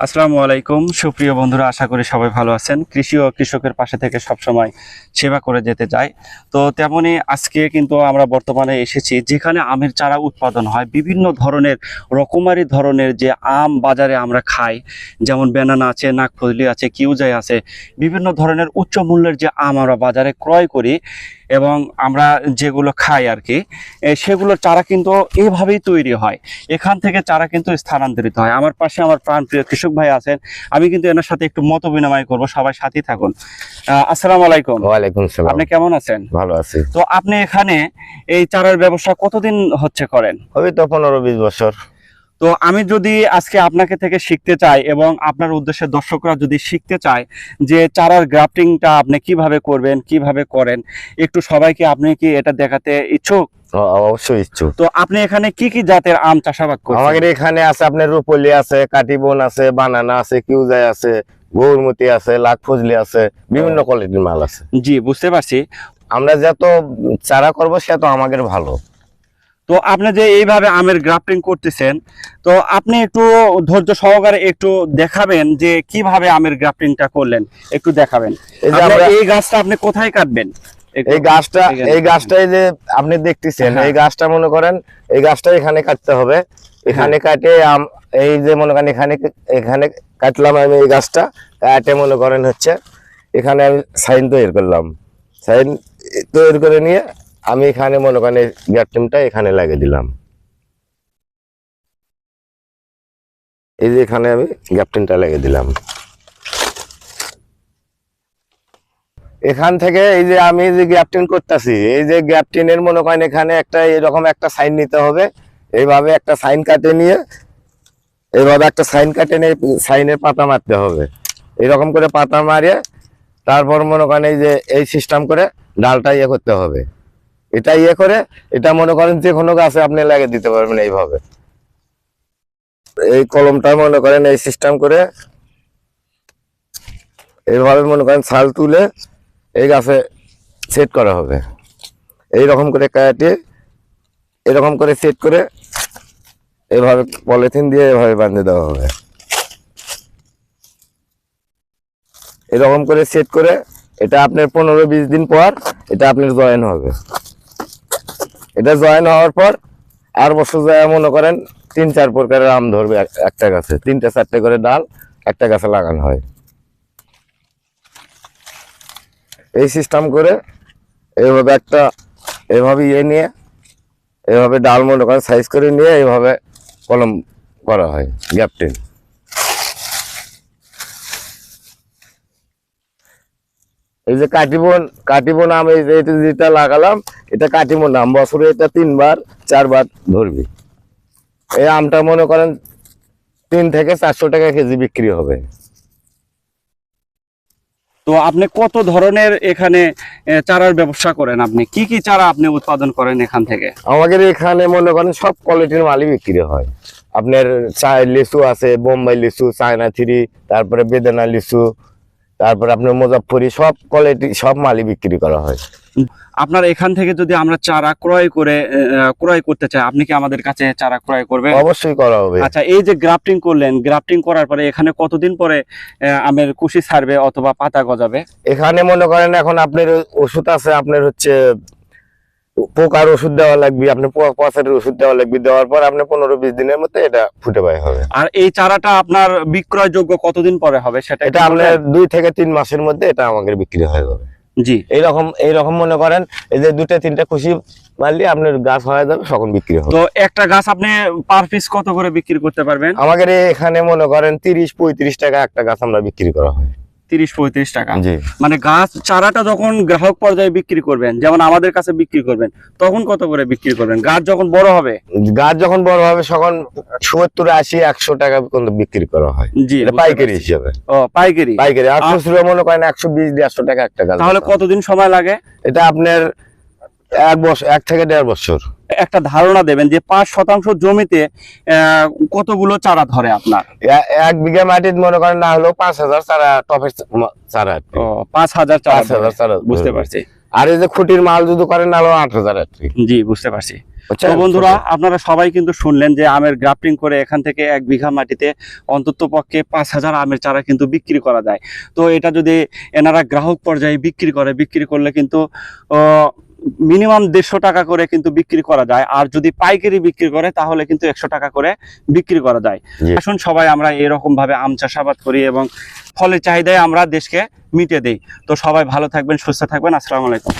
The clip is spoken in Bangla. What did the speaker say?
আসসালামু আলাইকুম। সুপ্রিয় বন্ধুরা আশা করি সবাই ভালো আছেন। কৃষি ও কৃষকের পাশে থেকে সবসময় সেবা করে যেতে চাই। তো তেমনি আজকে কিন্তু আমরা বর্তমানে এসেছি যেখানে আমের চারা উৎপাদন হয়। বিভিন্ন ধরনের রকমারি ধরনের যে আম বাজারে আমরা খাই যেমন বেনানা আছে নাগফজলি আছে কিউজাই আছে বিভিন্ন ধরনের উচ্চ মূল্যের যে আম আমরা বাজারে ক্রয় করি এবং আমরা যেগুলো খাই আর কি এ, সেগুলোর চারা কিন্তু এইভাবেই তৈরি হয়। এখান থেকে চারা কিন্তু স্থানান্তরিত হয়। আমার পাশে আমার প্রাণপ্রিয় কৃষক ভাই আছেন আমি কিন্তু এনার সাথে একটু মত বিনিময় করব সবাই সাথী থাকুন। আসসালাম আসসালামু আলাইকুম। ওয়ালাইকুম সালাম। আপনি কেমন আছেন? ভালো আছি। তো আপনি এখানে এই চারার ব্যবসা কতদিন হচ্ছে করেন? হবে তো পনেরো বিশ বছর। তো আমি যদি আজকে আপনাকে থেকে শিখতে চাই এবং আপনার উদ্দেশ্যে দর্শকরা যদি শিখতে চায় যে চারার গ্রাফটিংটা আপনি কীভাবে করবেন কীভাবে করেন একটু সবাইকে আপনি কি এটা দেখাতে ইচ্ছুক? অবশ্যই ইচ্ছুক। তো আপনি এখানে কি কি জাতের আম চাষাবাদ করছেন? আমাদের এখানে আছে আপনার রূপলি আছে কাটিবন আছে বানানা আছে কিউজাই আছে গৌরমতি আছে লাখ ফজলি আছে বিভিন্ন কোয়ালিটির মাল আছে। জি বুঝতে পারছি। আমরা যত চারা করব সে তো আমাদের ভালো। তো আপনি যে এইভাবে আমের গ্রাফটিং করতেছেন তো আপনি একটু ধৈর্য সহকারে একটু দেখাবেন যে কীভাবে আমের গ্রাফটিংটা করলেন একটু দেখাবেন। এই গাছটা আপনি কোথায় কাটবেন? এই গাছটা এই গাছটা এই যে আপনি দেখতেছেন হ্যাঁ। এই গাছটা মনে করেন এই গাছটা এখানে কাটতে হবে। এখানে হ্যাঁ। কাটে এই যে মনে করেন এখানে এখানে কাটলাম আমি এই গাছটা কাটে মনে করেন হচ্ছে এখানে আমি সাইন তৈরি করলাম। সাইন তৈরি করে নিয়ে আমি এখানে মনে করেন এই গ্যাপটিমটা এখানে লাগিয়ে দিলাম। এই যে এখানে আমি গ্যাপটিনটা লাগিয়ে দিলাম। এখান থেকে এই যে আমি যে গ্যাপটিন করতেছি, এই যে গ্যাপটিনের মনে করেন এখানে একটা এরকম একটা সাইন নিতে হবে। এইভাবে একটা সাইন কাটে নিয়ে, এইভাবে একটা সাইন কাটে নিয়ে সাইনের পাতা মারতে হবে। এরকম করে পাতা মারিয়ে, তারপর মনে করেন এই যে, এই সিস্টেম করে ডালটা ইয়ে করতে হবে। এটা ইয়ে করে, এটা মনে করেন যে কোনো গাছে আপনি লাগিয়ে দিতে পারবেন এইভাবে। এই কলমটা মনে করেন, এই সিস্টেম করে এইভাবে মনে করেন ছাল তুলে এই গাছে সেট করা হবে। এই রকম করে কাটে এরকম করে সেট করে এভাবে পলিথিন দিয়ে এভাবে বাঁধে দেওয়া হবে। এরকম করে সেট করে, এটা আপনার পনেরো বিশ দিন পর এটা আপনার জয়েন হবে। এটা জয়েন হওয়ার পর আর বছর যায় মনে করেন তিন, চার প্রকারের আম ধরবে একটা গাছে। তিনটা, চারটে করে ডাল, একটা গাছে লাগানো হয়। এই সিস্টেম করে এভাবে একটা, এভাবে ইয়ে নিয়ে, এভাবে ডাল মনে করেন সাইজ করে নিয়ে এভাবে কলম করা হয় গ্যাপটিন এই যে কাটিবন কাটিবন আম এই যে এটা যেটা লাগালাম এটা কাটিবন আম বছরে এটা তিনবার চারবার ধরবি। এই আমটা মনে করেন তিন থেকে চারশো টাকা কেজি বিক্রি হবে। তো আপনি কত ধরনের এখানে চারার ব্যবসা করেন আপনি? কি কি চারা আপনি উৎপাদন করেন এখান থেকে? আমাদের এখানে মনে করেন সব কোয়ালিটির মালই বিক্রি হয়। আপনার চা- লিচু আছে বোম্বাই লিচু চায়না থ্রি তারপরে বেদানা লিচু তারপরে আপনার মুজাফরি সব কোয়ালিটি সব মালই বিক্রি করা হয়। আপনার এখান থেকে যদি আমরা চারা ক্রয় করে ক্রয় করতে চাই আপনি কি আমাদের কাছে চারা ক্রয় করবেন? অবশ্যই করা হবে। আচ্ছা এই যে গ্রাফটিং করলেন গ্রাফটিং করার পরে এখানে কতদিন পরে আমের কুশি ছাড়বে অথবা পাতা গজাবে? এখানে মনে করেন এখন আপনার ওষুধ আছে আপনার হচ্ছে পোকার ওষুধ দেওয়া লাগবে আপনার পোকা পচার ওষুধ দেওয়া লাগবে দেওয়ার পর আপনি পনেরো বিশ দিনের মধ্যে এটা ফুটে পাই হবে। আর এই চারাটা আপনার বিক্রয়যোগ্য কতদিন পরে হবে সেটা এটা আপনার দুই থেকে তিন মাসের মধ্যে এটা আমাদের বিক্রি হয়ে যাবে। জি। এইরকম এইরকম মনে করেন এই যে দুটা তিনটা খুশি মারলে আপনার গাছ হয়ে যাবে তখন বিক্রি হবে। তো একটা গাছ আপনি পার পিস কত করে বিক্রি করতে পারবেন? আমাদের এখানে মনে করেন তিরিশ পঁয়ত্রিশ টাকা একটা গাছ আমরা বিক্রি করা হয়। তিরিশ পঁয়ত্রিশ টাকা। মানে গাছ চারাটা যখন গ্রাহক পর্যায়ে বিক্রি করবেন যেমন আমাদের কাছে বিক্রি করবেন তখন কত করে বিক্রি করবেন? গাছ যখন বড় হবে? গাছ যখন বড় হবে তখন সত্তর আশি একশো টাকা পর্যন্ত বিক্রি করা হয়। জি পাইকারি হিসেবে। ও পাইকারি? পাইকারি আর খুচরো মনে করেন একশো বিশ দেড়শো টাকা একটা গাছ তাহলে কতদিন সময় লাগে? এটা আপনার এক বছর এক থেকে দেড় বছর। একটা ধারণা দেবেন যে পাঁচ শতাংশ জমিতে কতগুলো চারা ধরে আপনার? এক বিঘা মাটির মনে করেন না হলেও পাঁচ হাজার চারা টপের চারা পাঁচ হাজার চারা পাঁচ হাজার চারা বুঝতে পারছি। আর এই যে খুঁটির মাল যদি করেন আরও আট হাজার জি বুঝতে পারছি। তো বন্ধুরা আপনারা সবাই কিন্তু শুনলেন যে আমের গ্রাফটিং করে এখান থেকে এক বিঘা মাটিতে অন্তত পক্ষে পাঁচ হাজার আমের চারা কিন্তু বিক্রি করা যায়। তো এটা যদি এনারা গ্রাহক পর্যায়ে বিক্রি করে বিক্রি করলে কিন্তু মিনিমাম দেড়শো টাকা করে কিন্তু বিক্রি করা যায়। আর যদি পাইকারি বিক্রি করে তাহলে কিন্তু একশো টাকা করে বিক্রি করা যায়। এখন আসুন সবাই আমরা এরকম ভাবে আম চাষাবাদ করি এবং ফলের চাহিদায় আমরা দেশকে মিটে দিই। তো সবাই ভালো থাকবেন সুস্থ থাকবেন। আসসালামু আলাইকুম।